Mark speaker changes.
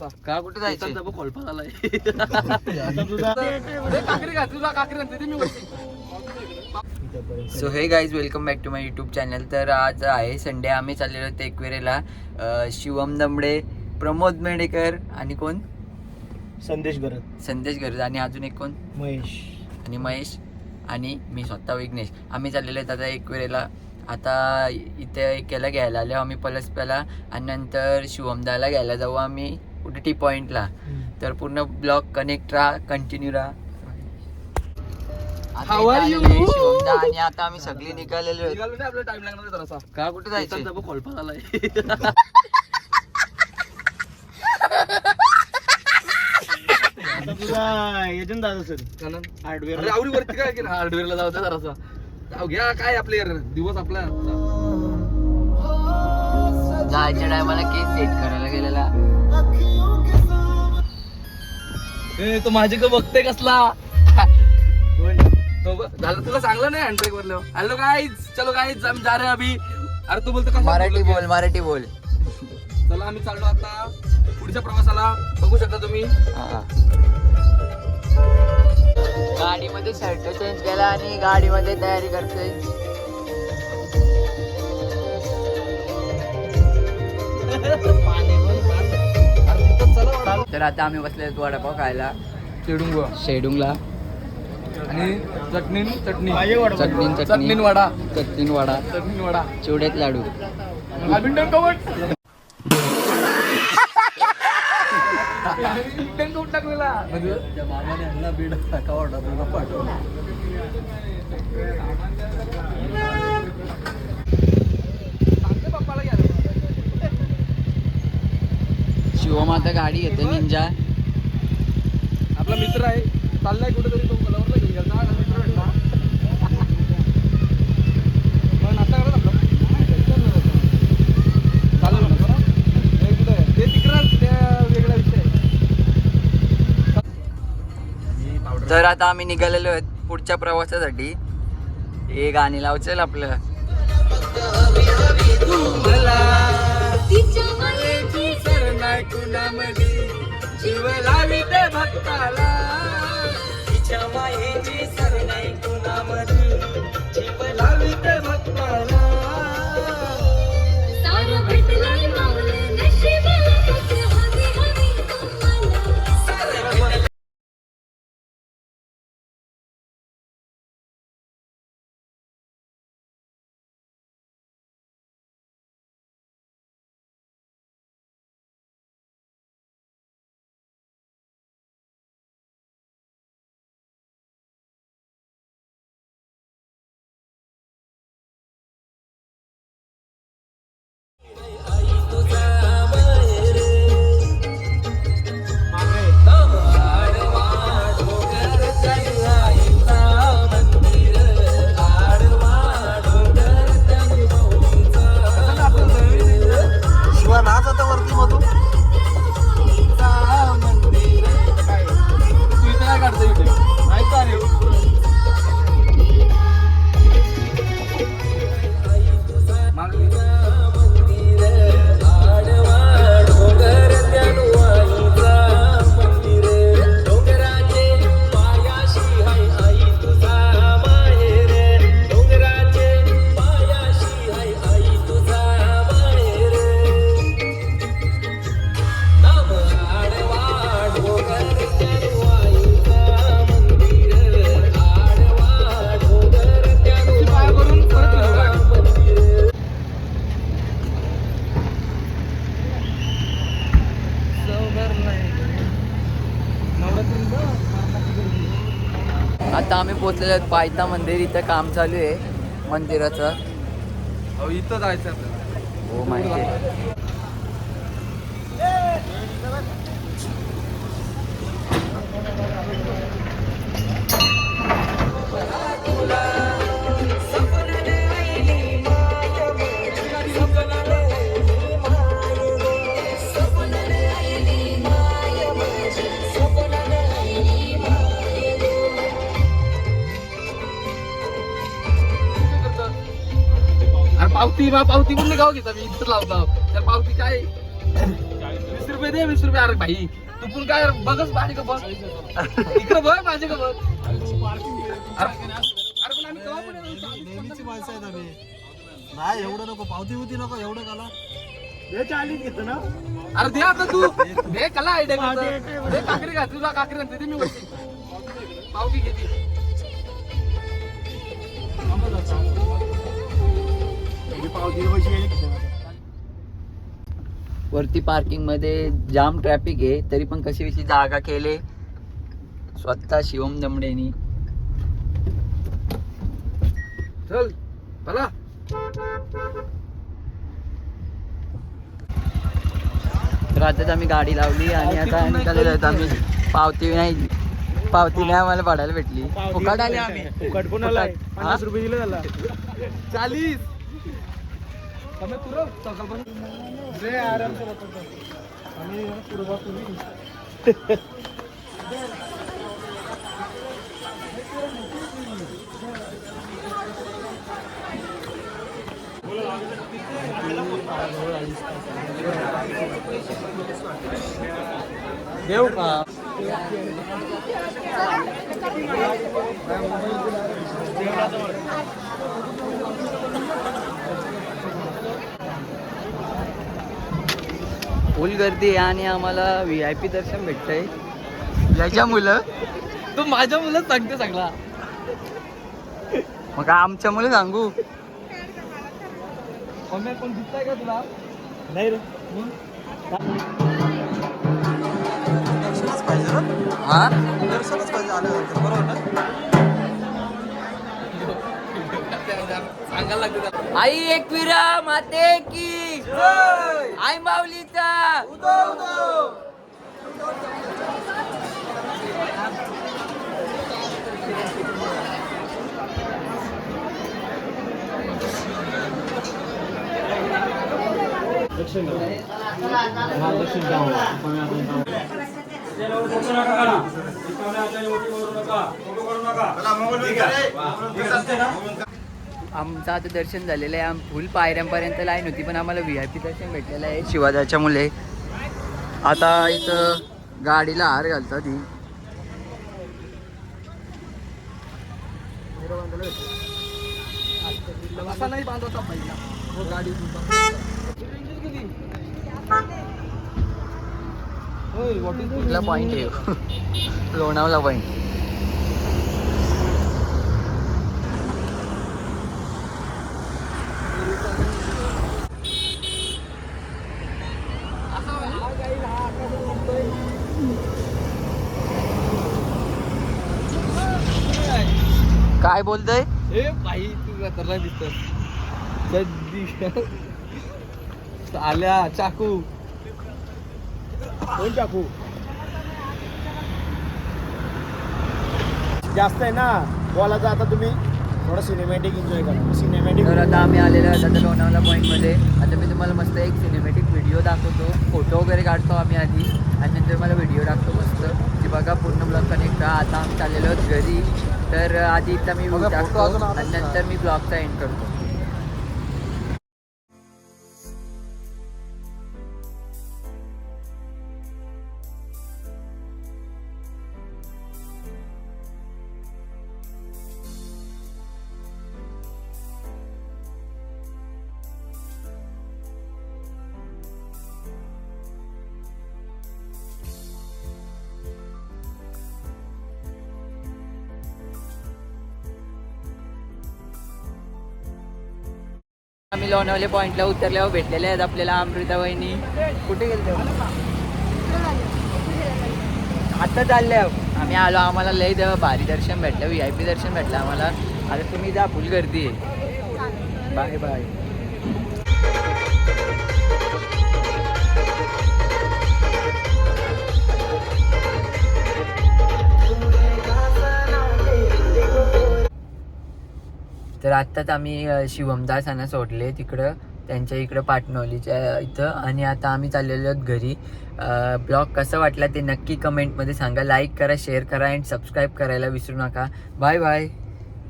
Speaker 1: का कुठे जायचं?
Speaker 2: डबा खोलपा आलाय. काकरी घाल तुझा काकरी घालते ती मी वरती.
Speaker 1: So hey guys welcome back to my YouTube channel तर आज आहे संडे आम्ही चाललेलो होतो एकवेरेला. शिवम दमडे प्रमोद मेडेकर आणि कोण?
Speaker 3: संदेश गरज.
Speaker 1: संदेश गरज. आणि अजून एक कोण?
Speaker 3: महेश.
Speaker 1: आणि महेश. आणि मी स्वतः विघ्नेश. आम्ही चाललेलो आहेत आता एकवेरेला. आता इथे केला घ्यायला आलो आम्ही पलसप्याला. आणि नंतर शिवमदाला घ्यायला जाऊ आम्ही. टी पॉईंटला तर पूर्ण ब्लॉग कनेक्ट राहा कंटिन्यू राहा.
Speaker 2: How are you?
Speaker 1: आणि आता आम्ही सगळे निघालेलो आहेत.
Speaker 2: निघालो नाही आपला टाइम लागणार आहे जरासा.
Speaker 1: का कुठे जायचं
Speaker 2: खोलपा
Speaker 3: दादा सर
Speaker 2: कारण
Speaker 3: हार्डवेअर
Speaker 2: अरे आवडी वरती काय केलं? हार्डवेअरला जाऊ दे जरासा. जाऊ घ्या काय आपले दिवस आपला.
Speaker 1: जायच्या टायमाला केस सेट करायला गेलेला.
Speaker 2: ए तो माझे का बघते कसला? तो झालं तुला सांगलं नाही हँडब्रेक वरलं हॅलो गाईज चलो गाईज आम्ही जा रहे अभी. अरे तू बोलतो कशाला
Speaker 1: मराठी बोल? मराठी बोल.
Speaker 2: चला आम्ही चाललो आता पुढच्या प्रवासाला. बघू शकता तुम्ही.
Speaker 1: हा. गाडीमध्ये शर्ट चेंज केला आणि गाडीमध्ये तयारी करतोय. तर आता आम्ही बसले वडापाव खायला.
Speaker 2: शेडूंग.
Speaker 1: शेडुंगला.
Speaker 2: आणि चटणी. चटणी.
Speaker 1: चटणी.
Speaker 2: चटणी वडा.
Speaker 1: चटणी वडा.
Speaker 2: चटणी वडा.
Speaker 1: चिवड्यात लाडू.
Speaker 2: टाकलेला. सांगते
Speaker 1: शिवम आता गाडी घेते निंजा
Speaker 2: आपला मित्र आहे. चाललाय कुठेतरी तो कोल्हापूरला घेऊन गेला. हा मित्र भेटला पण आता करत आपलं. चालेल ना? हे? ते तिकडं त्या वेगळा विषय आहे.
Speaker 1: तर आता आम्ही निघालेलो आहेत पुढच्या प्रवासासाठी. हे गाणी लावचल आपलं.
Speaker 2: झाला तिच्या मायेची
Speaker 3: आता
Speaker 1: आम्ही पोहोचलेलो आहेत पायथा मंदिर इथं काम चालू आहे मंदिराचं.
Speaker 2: इथं जायचं
Speaker 1: हो माहिती आहे.
Speaker 2: पावती बा पावती पण गाव घेता मी इथं लावतो. तर पावती काय वीस रुपये दे वीस रुपये. अरे भाई तू पण काय बघच माझे का बघ इकडे बघ माझे का बघ अरे अरे पण आम्ही केव्हा पण येतो?
Speaker 3: नेहमीची माणसं आहेत आम्ही. नाही एवढं नको. पावती होती नको एवढं काला चाळीस घेतो ना?
Speaker 2: अरे दे आता तू. दे कला आयडिया दे काकरी घात तुला काकरी घातली ते मी. पावती घेते
Speaker 1: वरती पार्किंगमध्ये जाम ट्रॅफिक आहे तरी पण कशी कशी जागा केले? स्वतः शिवम दमडेनी.
Speaker 2: चल चला.
Speaker 1: तर आताच आम्ही गाडी लावली आणि आता निघालेलो आहेत. आम्ही पावती नाही पावती नाही आम्हाला पडायला भेटली. फुकट आली आम्ही.
Speaker 3: फुकट पण. पन्नास रुपये दिले त्याला
Speaker 2: चालीस તમે પૂરો સકલ
Speaker 3: रे आराम से बता आम्ही पूर्वा
Speaker 2: देऊ का
Speaker 1: फुल गर्दी आहे आणि आम्हाला व्ही आय पी दर्शन भेटतंय. याच्या मुलं?
Speaker 2: तू माझ्या मुलं सांगते सगळा.
Speaker 1: मग आमच्या मुलं सांगू?
Speaker 2: मम्मी कोण दिसताय का तुला?
Speaker 3: नाही रे.
Speaker 1: हा?
Speaker 3: दर्शनच पाहिजे आल्यानंतर बरोबर ना?
Speaker 1: आई एकविरा माते की आई माऊलीचा आमचं आता दर्शन झालेलं आहे. आम फुल पायऱ्यांपर्यंत लाईन होती पण आम्हाला व्ही आय पी दर्शन भेटलेलं आहे. शिवाजाच्या मुले. आता इथं गाडीला हार घालतात ही.
Speaker 2: असा
Speaker 1: कुठला पॉईंट आहे? लोणावला पॉईंट काय बोलतोय?
Speaker 2: ए भाई तू खतरनाक जल्दी आल्या चाकू.
Speaker 3: कोण टाकू जास्त आहे ना बॉलाचा आता तुम्ही. थोडं सिनेमॅटिक एन्जॉय करा. सिनेमॅटिक
Speaker 1: तर आता आम्ही आलेलो आहोत आता लोणावला पॉईंटमध्ये आता मी तुम्हाला मस्त एक सिनेमॅटिक व्हिडिओ दाखवतो. फोटो वगैरे काढतो आम्ही आधी. आणि नंतर मला व्हिडिओ टाकतो मस्त. की बघा पूर्ण ब्लॉग कनेक्ट आता आम्ही चाललेलो आहोत घरी. तर आधी इथला मी
Speaker 2: आलाच
Speaker 1: आणि. नंतर मी ब्लॉगचा एंड करतो आम्ही लोणावले पॉईंटला उतरल्यावर भेटलेले आहेत आपल्याला अमृता वहिनी कुठे गेलते आता चालले. आम्ही आलो आम्हाला लय देव भारी दर्शन भेटलं व्ही आय पी दर्शन भेटलं आम्हाला. आता तुम्ही जा फुल गर्दी आहे. बाय बाय तर आत्ताच आम्ही शिवमदासांना शिवमदास यांना सोडले तिकडं त्यांच्या इकडं पाटणवलीच्या इथं. आणि आता आम्ही चाललेलो आहोत घरी. ब्लॉग कसा वाटला ते नक्की कमेंटमध्ये सांगा. लाईक करा शेअर करा अँड सबस्क्राईब करायला विसरू नका. Bye bye.